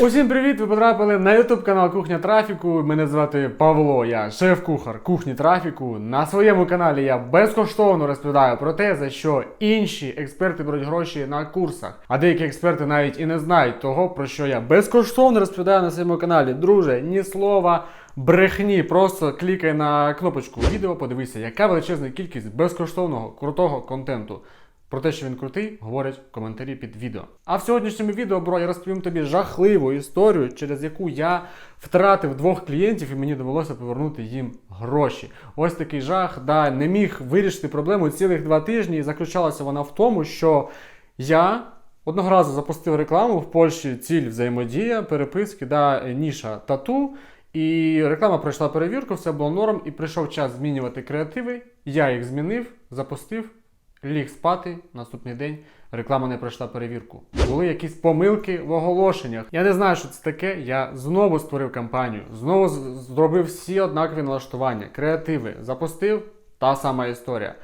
Усім привіт! Ви потрапили на YouTube канал Кухня Трафіку. Мене звати Павло, я шеф-кухар кухні трафіку. На своєму каналі я безкоштовно розповідаю про те, за що інші експерти беруть гроші на курсах. А деякі експерти навіть і не знають того, про що я безкоштовно розповідаю на своєму каналі. Друже, ні слова. Брехні, просто клікай на кнопочку відео, подивися, яка величезна кількість безкоштовного крутого контенту. Про те, що він крутий, говорять в коментарі під відео. А в сьогоднішньому відео, бро, я розповім тобі жахливу історію, через яку я втратив двох клієнтів і мені довелося повернути їм гроші. Ось такий жах, да, не міг вирішити проблему цілих два тижні. І заключалася вона в тому, що я одного разу запустив рекламу в Польщі ціль взаємодія, переписки, да, ніша тату. І реклама пройшла перевірку, все було норм, і прийшов час змінювати креативи. Я їх змінив, запустив, ліг спати. Наступний день реклама не пройшла перевірку. Були якісь помилки в оголошеннях. Я не знаю, що це таке. Я знову створив кампанію, знову зробив всі однакові налаштування, креативи. Запустив та сама історія.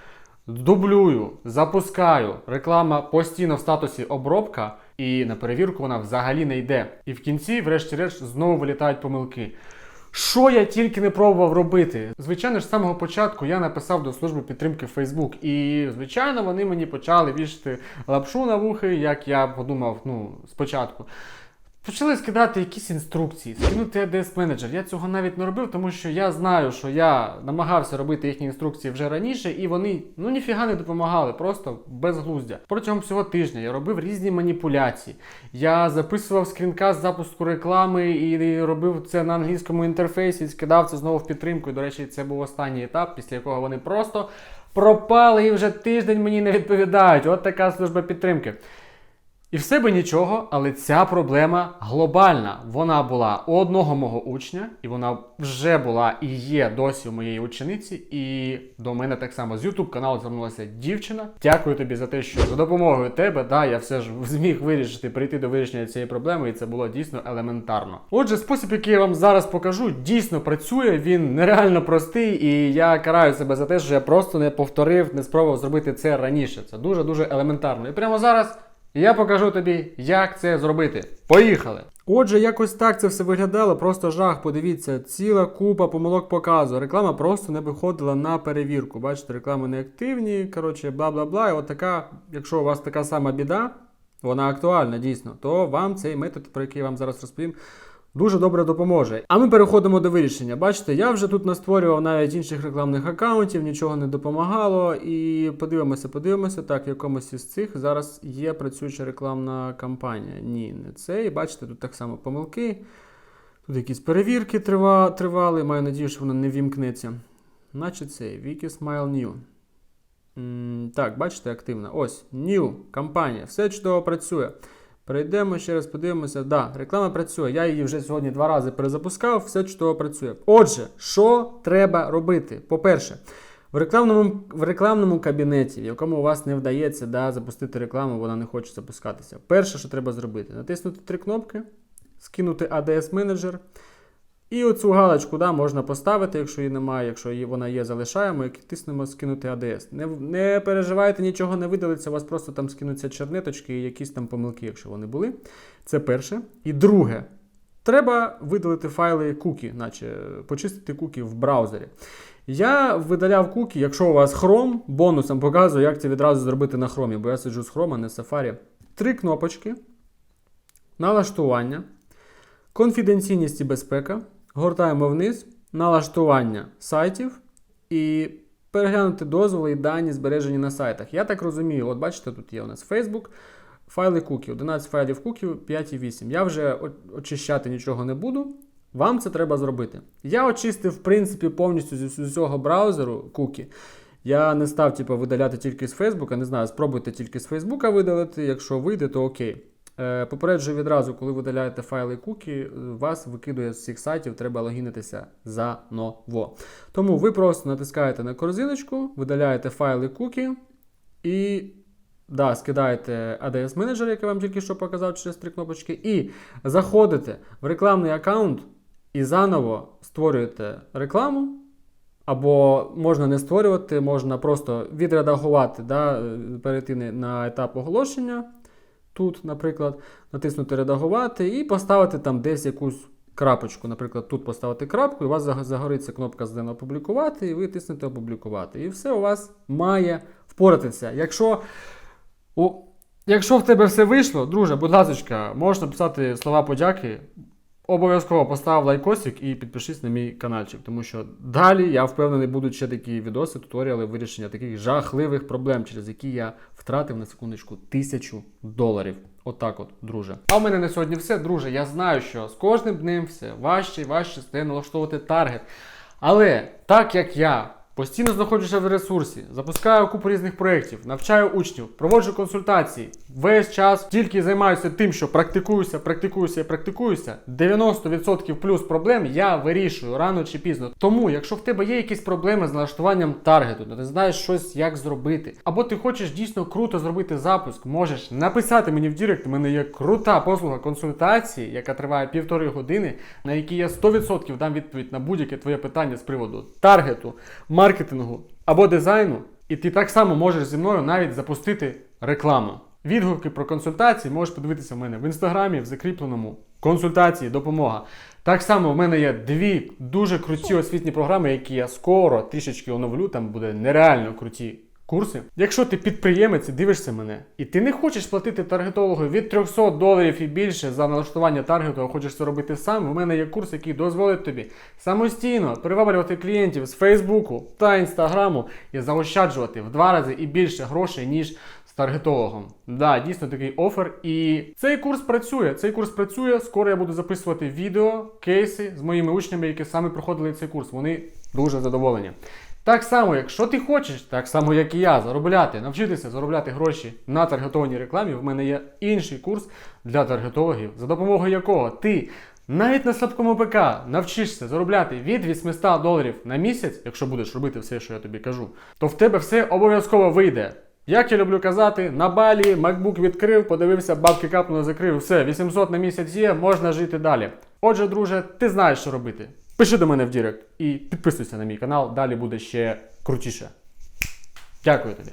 Дублюю, запускаю. Реклама постійно в статусі обробка, і на перевірку вона взагалі не йде. І в кінці, врешті-решт, знову вилітають помилки. Що я тільки не пробував робити? Звичайно ж, з самого початку я написав до служби підтримки Facebook, і звичайно вони мені почали вішати лапшу на вухи, як я подумав, ну, спочатку. Почали скидати якісь інструкції, скинути ADS менеджер. Я цього навіть не робив, тому що я знаю, що я намагався робити їхні інструкції вже раніше, і вони ну ніфіга не допомагали, просто безглуздя. Протягом всього тижня я робив різні маніпуляції. Я записував скрінкаст запуску реклами і робив це на англійському інтерфейсі, скидав це знову в підтримку. І, до речі, це був останній етап, після якого вони просто пропали і вже тиждень мені не відповідають. От така служба підтримки. І все би нічого, але ця проблема глобальна. Вона була у одного мого учня, і вона вже була і є досі у моєї учениці. І до мене так само з YouTube каналу звернулася дівчина. Дякую тобі за те, що за допомогою тебе, да, я все ж зміг вирішити прийти до вирішення цієї проблеми, і це було дійсно елементарно. Отже, спосіб, який я вам зараз покажу, дійсно працює. Він нереально простий, і я караю себе за те, що я просто не повторив, не спробував зробити це раніше. Це дуже дуже елементарно. І прямо зараз. Я покажу тобі, як це зробити. Поїхали! Отже, якось так це все виглядало, просто жах. Подивіться, ціла купа помилок показу. Реклама просто не виходила на перевірку. Бачите, реклами не активні, коротше, бла бла бла. І от така, якщо у вас така сама біда, вона актуальна дійсно, то вам цей метод, про який я вам зараз розповім, дуже добре допоможе. А ми переходимо до вирішення. Бачите, я вже тут настворював навіть інших рекламних аккаунтів, нічого не допомагало. І подивимося, подивимося. Так, в якомусь із цих зараз є працююча рекламна кампанія. Ні, не це. І бачите, тут так само помилки. Тут якісь перевірки трива, тривали. Маю надію, що воно не вімкнеться. Наче цей Wiki Smile New. Так, бачите, активна. Ось, New, кампанія. Все чудово працює. Перейдемо ще раз, подивимося. Да, реклама працює. Я її вже сьогодні два рази перезапускав, все чудово працює. Отже, що треба робити? По-перше, в рекламному, в рекламному кабінеті, в якому у вас не вдається да, запустити рекламу, вона не хоче запускатися. Перше, що треба зробити, натиснути три кнопки, скинути ADS менеджер. І оцю галочку да, можна поставити, якщо її немає, якщо її, вона є, залишаємо і тиснемо скинути ADS. Не, не переживайте, нічого не видалиться, у вас просто там скинуться чернеточки і якісь там помилки, якщо вони були. Це перше. І друге, треба видалити файли кукі, наче почистити кукі в браузері. Я видаляв кукі, якщо у вас Chrome, бонусом показую, як це відразу зробити на Chrome, бо я сиджу з Chrome, а не з Safari. Три кнопочки, налаштування, конфіденційність і безпека. Гортаємо вниз, налаштування сайтів і переглянути дозволи і дані збережені на сайтах. Я так розумію, от бачите, тут є у нас Facebook, файли кукі, 11 файлів куків, 5,8. Я вже очищати нічого не буду. Вам це треба зробити. Я очистив, в принципі, повністю з усього браузеру кукі. Я не став типу, видаляти тільки з Фейсбука, не знаю, спробуйте тільки з Фейсбука видалити. Якщо вийде, то окей. Е, Попереджую відразу, коли видаляєте файли кукі, е, вас викидує з всіх сайтів, треба логінитися заново. Тому ви просто натискаєте на корзиночку, видаляєте файли кукі і да, скидаєте ADS менеджер, який вам тільки що показав через три кнопочки, і заходите в рекламний аккаунт і заново створюєте рекламу. Або можна не створювати, можна просто відредагувати, да, е, перейти на етап оголошення тут, наприклад, натиснути редагувати і поставити там десь якусь крапочку. Наприклад, тут поставити крапку, і у вас загориться кнопка «Здано опублікувати, і ви тиснете опублікувати. І все у вас має впоратися. Якщо, у, якщо в тебе все вийшло, друже, будь ласка, можеш написати слова подяки. Обов'язково постав лайкосик і підпишись на мій каналчик, тому що далі я впевнений будуть ще такі відоси, туторіали вирішення таких жахливих проблем, через які я втратив на секундочку тисячу доларів. Отак от, друже. А в мене на сьогодні все, друже. Я знаю, що з кожним днем все важче і важче стає налаштовувати таргет. Але так як я постійно знаходжуся в ресурсі, запускаю купу різних проєктів, навчаю учнів, проводжу консультації, весь час тільки займаюся тим, що практикуюся, практикуюся і практикуюся. 90% плюс проблем я вирішую рано чи пізно. Тому, якщо в тебе є якісь проблеми з налаштуванням таргету, ти знаєш щось, як зробити, або ти хочеш дійсно круто зробити запуск, можеш написати мені в Директ. У мене є крута послуга консультації, яка триває півтори години, на якій я 100% дам відповідь на будь-яке твоє питання з приводу таргету, маркетингу або дизайну. І ти так само можеш зі мною навіть запустити рекламу. Відгуки про консультації можеш подивитися в мене в інстаграмі, в закріпленому консультації, допомога. Так само в мене є дві дуже круті освітні програми, які я скоро трішечки оновлю. Там буде нереально круті курси. Якщо ти підприємець і дивишся мене, і ти не хочеш платити таргетологу від 300 доларів і більше за налаштування таргету, а хочеш це робити сам, у мене є курс, який дозволить тобі самостійно приваблювати клієнтів з Фейсбуку та Інстаграму і заощаджувати в два рази і більше грошей, ніж з таргетологом. Да, дійсно такий офер. І цей курс працює. Цей курс працює. Скоро я буду записувати відео, кейси з моїми учнями, які саме проходили цей курс. Вони дуже задоволені. Так само, якщо ти хочеш, так само як і я, заробляти, навчитися заробляти гроші на таргетованій рекламі, в мене є інший курс для таргетологів, за допомогою якого ти навіть на слабкому ПК навчишся заробляти від 800 доларів на місяць, якщо будеш робити все, що я тобі кажу, то в тебе все обов'язково вийде. Як я люблю казати, на балі MacBook відкрив, подивився, бабки капнули, закрив, все, 800 на місяць є, можна жити далі. Отже, друже, ти знаєш, що робити. Пиши до мене в Дірект і підписуйся на мій канал, далі буде ще крутіше. Дякую тобі.